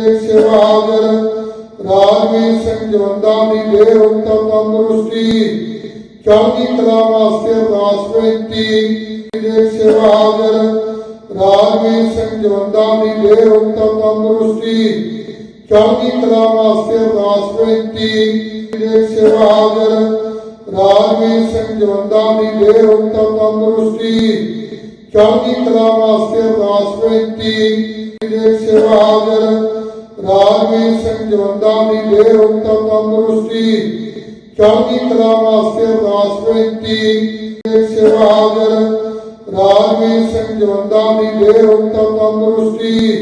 ਸੇਵਾਗਰ ਰਾਜਵੀਰ ਸਿੰਘ ਜਵੰਦਾ ਦੀ ਦੇਹ ਉੱਤਮ ਤੰਦਰੁਸਤੀ। ਚੜ੍ਹਦੀ ਕਲਾ ਵਾਸਤੇ ਅਰਦਾਸ ਬੇਨਤੀ। ਦੇ ਸੇਵਾਗਰ ਰਾਜਵੀਰ ਸਿੰਘ ਜਵੰਦਾ ਦੀ ਦੇਹ ਉੱਤਮ ਤੰਦਰੁਸਤੀ। ਚੜ੍ਹਦੀ ਕਲਾ ਵਾਸਤੇ ਅਰਦਾਸ ਬੇਨਤੀ। ਦੇ ਸੇਵਾਗਰ ਰਾਜਵੀਰ ਸਿੰਘ ਜਵੰਦਾ ਦੀ ਦੇਹ ਉੱਤਮ ਤੰਦਰੁਸਤੀ। ਚੜ੍ਹਦੀ ਕਲਾ ਵਾਸਤੇ ਅਰਦਾਸ ਬੇਨਤੀ। ਦੇ ਸੇਵਾਗਰ ਰਾਜਵੀਰ ਸਿੰਘ ਜਵੰਦਾ ਦੀ ਦੇਹ ਉੱਤਮ ਤੰਦਰੁਸਤੀ ਚੜ੍ਹਦੀ ਕਲਾ ਵਾਸਤੇ ਅਰਦਾਸ ਬੇਨਤੀ ਦੇ ਸੇਵਾਗਰ ਰਾਜਵੀਰ ਸਿੰਘ ਜਵੰਦਾ ਦੀ ਦੇਹ ਉੱਤਮ ਤੰਦਰੁਸਤੀ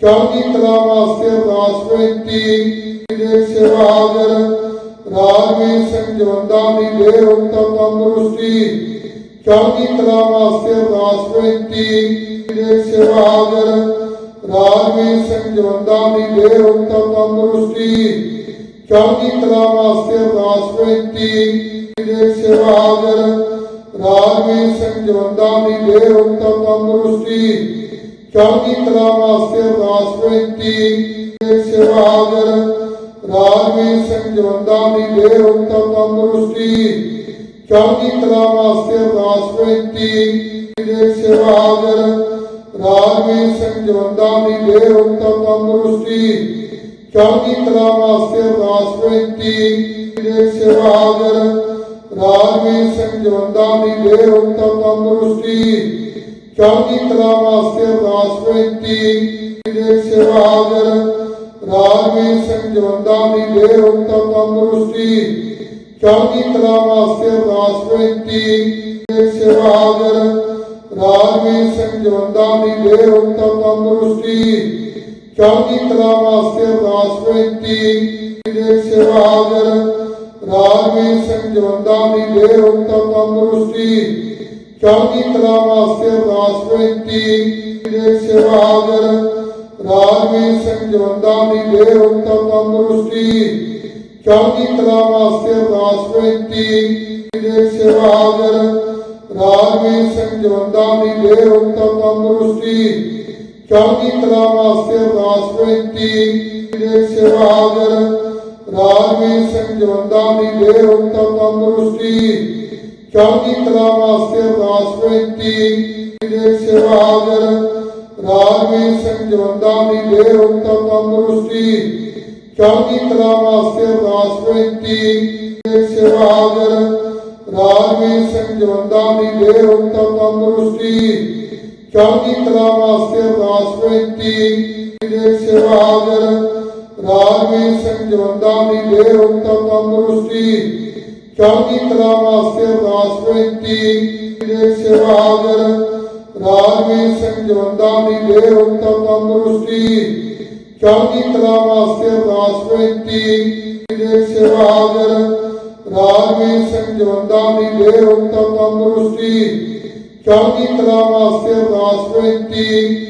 ਚੜ੍ਹਦੀ ਕਲਾ ਵਾਸਤੇ ਅਰਦਾਸ ਬੇਨਤੀ ਦੇ ਸੇਵਾਗਰ ਰਾਜਵੀਰ ਸਿੰਘ ਜਵੰਦਾ ਦੀ ਦੇਹ ਉੱਤਮ ਤੰਦਰੁਸਤੀ ਚੜ੍ਹਦੀ ਕਲਾ ਵਾਸਤੇ ਅਰਦਾਸ ਬੇਨਤੀ ਦੇ ਸੇਵਾਗਰ ਰਾਜਵੀਰ ਸਿੰਘ ਜਵੰਦਾ ਦੀ ਦੇਹ ਉੱਤਮ ਤੰਦਰੁਸਤੀ। ਚੜ੍ਹਦੀ ਕਲਾ ਵਾਸਤੇ ਅਰਦਾਸ ਬੇਨਤੀ ਦੇ ਸੇਵਾਗਰ ਰਾਜਵੀਰ ਸਿੰਘ ਜਵੰਦਾ ਦੀ ਦੇਹ ਉੱਤਮ ਤੰਦਰੁਸਤੀ। ਚੜ੍ਹਦੀ ਕਲਾ ਵਾਸਤੇ ਅਰਦਾਸ ਬੇਨਤੀ ਦੇ ਸੇਵਾਗਰ ਰਾਜਵੀਰ ਸਿੰਘ ਜਵੰਦਾ ਦੀ ਦੇਹ ਉੱਤਮ ਤੰਦਰੁਸਤੀ। ਚੜ੍ਹਦੀ ਕਲਾ ਵਾਸਤੇ ਅਰਦਾਸ ਬੇਨਤੀ ਦੇ ਸੇਵਾਗਰ ਰਾਜਵੀਰ ਸਿੰਘ ਜਵੰਦਾ ਦੀ ਦੇਹ ਉੱਤਮ ਤੰਦਰੁਸਤੀ। ਚੜ੍ਹਦੀ ਕਲਾ ਵਾਸਤੇ ਅਰਦਾਸ ਬੇਨਤੀ ਦੇ ਸੇਵਾਗਰ ਰਾਜਵੀਰ ਸਿੰਘ ਜਵੰਦਾ ਦੀ ਦੇਹ ਉੱਤਮ ਤੰਦਰੁਸਤੀ। ਚੜ੍ਹਦੀ ਕਲਾ ਵਾਸਤੇ ਅਰਦਾਸ ਬੇਨਤੀ ਦੇ ਸੇਵਾਗਰ ਰਾਜਵੀਰ ਸਿੰਘ ਜਵੰਦਾ ਦੀ ਦੇਹ ਉੱਤਮ ਤੰਦਰੁਸਤੀ। ਚੜ੍ਹਦੀ ਕਲਾ ਵਾਸਤੇ ਅਰਦਾਸ ਬੇਨਤੀ ਦੇ ਸੇਵਾਗਰ ਰਾਜਵੀਰ ਸਿੰਘ ਜਵੰਦਾ ਦੀ ਦੇਹ ਉੱਤਮ ਤੰਦਰੁਸਤੀ ਚੜ੍ਹਦੀ ਕਲਾ ਵਾਸਤੇ ਅਰਦਾਸ ਬੇਨਤੀ, ਦੇ ਸੇਵਾਗਰ ਰਾਜਵੀਰ ਸਿੰਘ ਜਵੰਦਾ ਦੀ ਦੇਹ ਉੱਤਮ ਤੰਦਰੁਸਤੀ ਚੜ੍ਹਦੀ ਕਲਾ ਵਾਸਤੇ ਅਰਦਾਸ ਬੇਨਤੀ, ਦੇ ਸੇਵਾਗਰ ਰਾਜਵੀਰ ਸਿੰਘ ਜਵੰਦਾ ਦੀ ਦੇਹ ਉੱਤਮ ਤੰਦਰੁਸਤੀ ਚੜ੍ਹਦੀ ਕਲਾ ਵਾਸਤੇ ਅਰਦਾਸ ਬੇਨਤੀ, ਦੇ ਸੇਵਾਗਰ ਰਾਜਵੀਰ ਸਿੰਘ ਜਵੰਦਾ ਦੀ ਦੇਹ ਉੱਤਮ ਤੰਦਰੁਸਤੀ, ਚੜ੍ਹਦੀ ਕਲਾ ਵਾਸਤੇ ਅਰਦਾਸ ਬੇਨਤੀ ਦੇ ਸੇਵਾਗਰ ਰਾਜਵੀਰ ਸਿੰਘ ਜਵੰਦਾ ਦੀ ਦੇਹ ਉੱਤਮ ਤੰਦਰੁਸਤੀ, ਚੜ੍ਹਦੀ ਕਲਾ ਵਾਸਤੇ ਅਰਦਾਸ ਬੇਨਤੀ ਦੇ ਸੇਵਾਗਰ ਰਾਜਵੀਰ ਸਿੰਘ ਜਵੰਦਾ ਦੀ ਦੇਹ ਉੱਤਮ ਤੰਦਰੁਸਤੀ, ਚੜ੍ਹਦੀ ਕਲਾ ਵਾਸਤੇ ਅਰਦਾਸ ਬੇਨਤੀ ਦੇ ਸੇਵਾਗਰ ਰਾਜਵੀਰ ਸਿੰਘ ਜਵੰਦਾ ਦੀ ਦੇਹ ਉੱਤਮ ਤੰਦਰੁਸਤੀ ਚੜ੍ਹਦੀ ਕਲਾ ਵਾਸਤੇ ਅਰਦਾਸ ਬੇਨਤੀ, ਦੇ ਸੇਵਾਗਰ ਰਾਜਵੀਰ ਸਿੰਘ ਜਵੰਦਾ ਦੀ ਦੇਹ ਉੱਤਮ ਤੰਦਰੁਸਤੀ ਚੜ੍ਹਦੀ ਕਲਾ ਵਾਸਤੇ ਅਰਦਾਸ ਬੇਨਤੀ, ਦੇ ਸੇਵਾਗਰ ਰਾਜਵੀਰ ਸਿੰਘ ਜਵੰਦਾ ਦੀ ਦੇਹ ਉੱਤਮ ਤੰਦਰੁਸਤੀ ਚੜ੍ਹਦੀ ਕਲਾ ਵਾਸਤੇ ਅਰਦਾਸ ਬੇਨਤੀ, ਦੇ ਸੇਵਾਗਰ ਰਾਜਵੀਰ ਸਿੰਘ ਜਵੰਦਾ ਦੀ ਦੇਹ ਉੱਤਮ ਤੰਦਰੁਸਤੀ ਚੜ੍ਹਦੀ ਕਲਾ ਵਾਸਤੇ ਅਰਦਾਸ ਬੇਨਤੀ